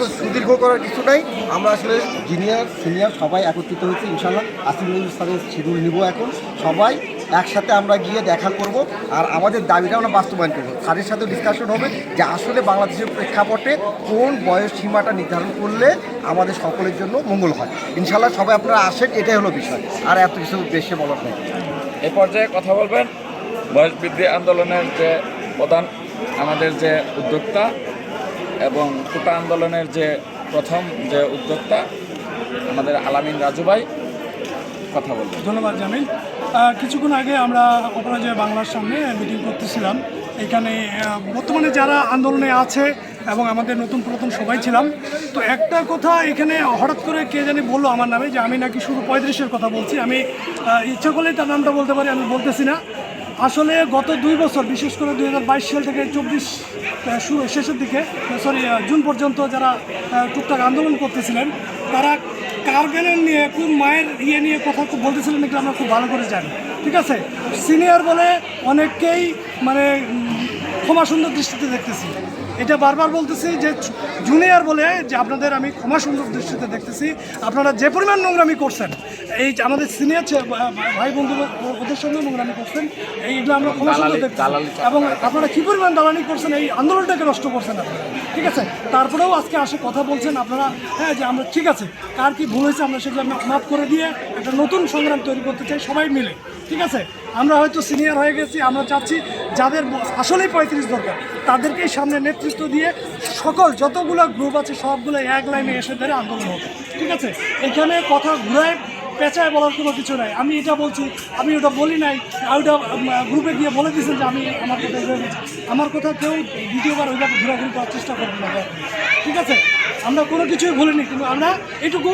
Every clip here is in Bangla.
তো সুদীর্ঘ করার কিছু নাই। আমরা আসলে জুনিয়র সিনিয়র সবাই একত্রিত হয়েছি ইনশাল্লাহ আসিফুল স্যারের শিডিউল নিব এখন। সবাই একসাথে আমরা গিয়ে দেখা করব। আর আমাদের দাবিটা আমরা বাস্তবায়ন করব। স্যারের সাথে ডিসকাশন হবে যে আসলে বাংলাদেশের প্রেক্ষাপটে কোন বয়স সীমাটা নির্ধারণ করলে আমাদের সকলের জন্য মঙ্গল হয়। ইনশাল্লাহ সবাই আপনারা আসেন, এটাই হলো বিষয়। আর এত কিছু বেশি বলার নেই। এ পর্যায়ে কথা বলবেন বয়স বৃদ্ধি আন্দোলনের যে প্রধান, আমাদের যে উদ্যোক্তা এবং কোটা আন্দোলনের যে প্রথম যে উদ্যোক্তা, আমাদের আলামিন রাজু ভাই, কথা বলবেন ধন্যবাদ, জামিল। কিছুক্ষণ আগে আমরা অপরাজয় বাংলার সামনে মিটিং করতেছিলাম। এখানে বর্তমানে যারা আন্দোলনে আছে এবং আমাদের নতুন প্রথম সবাই ছিলাম, তো একটা কথা এখানে হঠাৎ করে কে জানি বলল আমার নামে যে আমি নাকি শুধু পঁয়ত্রিশের কথা বলছি। আমি ইচ্ছা করলেই তার নামটা বলতে পারি, আমি বলতেছি না। আসলে গত দুই বছর, বিশেষ করে দুই হাজার বাইশ সাল থেকে চব্বিশ শেষের দিকে সরি জুন পর্যন্ত যারা টুকটাক আন্দোলন করতেছিলেন, তারা কার্গেলের নিয়ে, কোন মায়ের ইয়ে নিয়ে কথা বলতেছিলেন এগুলো আমরা খুব ভালো করে জানি। ঠিক আছে? সিনিয়র বলে অনেককেই মানে ক্ষমা সুন্দর দৃষ্টিতে দেখতেছি। এটা বারবার বলতেছি যে জুনিয়র বলে যে আপনাদের আমি ক্ষমা সুন্দর দৃষ্টিতে দেখতেছি। আপনারা যে পরিমাণ নোংরামি করছেন এই যে আমাদের সিনিয়র ভাই বন্ধু ওদের সঙ্গে নোংরামি করছেন। এইগুলো আমরা দালালি- এবং আপনারা কী পরিমাণ দালালি করছেন? এই আন্দোলনটাকে নষ্ট করছেন আপনারা। ঠিক আছে? তারপরেও আজকে আসে কথা বলছেন আপনারা হ্যাঁ যে আমরা ঠিক আছে কার কি ভুল হয়েছে আমরা সেগুলো আমরা মাফ করে দিয়ে একটা নতুন সংগ্রাম তৈরি করতে চাই সবাই মিলে। ঠিক আছে? আমরা হয়তো সিনিয়র হয়ে গেছি আমরা চাচ্ছি যাদের আসলেই পঁয়ত্রিশ দরকার তাদেরকেই সামনে নেতৃত্ব দিয়ে সকল যতগুলো গ্রুপ আছে সবগুলো এক লাইনে এসে ধরে আন্দোলন হবে। ঠিক আছে? এখানে কথা ঘুরায় পেঁচায় বলার কোনো কিছু নাই। আমি এটা বলছি, আমি ওটা বলি নাই, আর ওটা গ্রুপে গিয়ে বলে দিয়েছেন যে আমি আমার কথা। আমার কথা কেউ দ্বিতীয়বার ওইভাবে ঘোরাঘুরি করার চেষ্টা করবেন না ঠিক আছে? আমরা কোনো কিছুই বলিনি কিন্তু আমরা এটুকু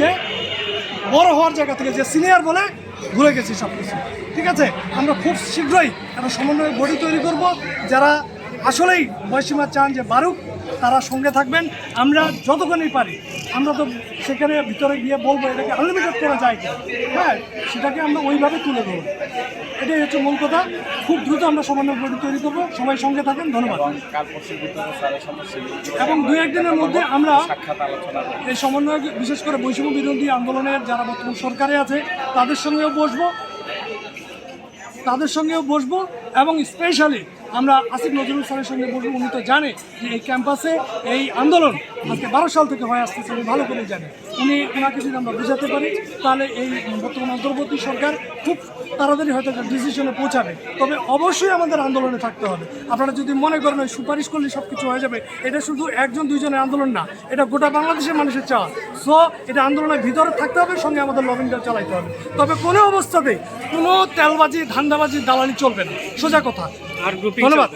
যে বড় হওয়ার জায়গা থেকে যে সিনিয়র বলে ভুলে গেছি সব কিছু ঠিক আছে? আমরা খুব শীঘ্রই একটা সমন্বয় বডি তৈরি করব। যারা আসলেই বয়সীমা চান যে বারুক তারা সঙ্গে থাকবেন। আমরা যতক্ষণই পারি, আমরা তো সেখানে ভিতরে গিয়ে বলব এটাকে আনলিমিটেড করা যায় হ্যাঁ সেটাকে আমরা ওইভাবে তুলে দেবো। এটাই হচ্ছে মূল কথা। খুব দ্রুত আমরা সমন্বয় বডি তৈরি করব। সবাই সঙ্গে থাকেন। ধন্যবাদ। এবং দু একদিনের মধ্যে আমরা। এই সমন্বয় বিশেষ করে বৈষম্য বিরোধী আন্দোলনের যারা বর্তমান সরকারে আছে তাদের সঙ্গেও বসবো। তাদের সঙ্গেও বসবো এবং স্পেশালি আমরা আসিফ নজরুল স্যারের সঙ্গে বসবো উনি তো জানে যে এই ক্যাম্পাসে এই আন্দোলন আজকে বারো সাল থেকে হয়ে আসতেছে, উনি ভালো করে জানে। উনি ওনাকে যদি আমরা বোঝাতে পারি, তাহলে এই বর্তমান অন্তর্বর্তী সরকার খুব তাড়াতাড়ি হয়তো একটা ডিসিশনে পৌঁছাবে। তবে অবশ্যই আমাদের আন্দোলনে থাকতে হবে। আপনারা যদি মনে করেন সুপারিশ করলে সব কিছু হয়ে যাবে, এটা শুধু একজন, দুইজনের আন্দোলন না, এটা গোটা বাংলাদেশের মানুষের চাওয়া। সো এটা আন্দোলনের ভিতরে থাকতে হবে সঙ্গে আমাদের লবিংটা চালাইতে হবে। তবে কোনো অবস্থাতে কোনো তেলবাজি ধান্দাবাজি দালালি চলবে না। সোজা কথা। আর ধন্যবাদ।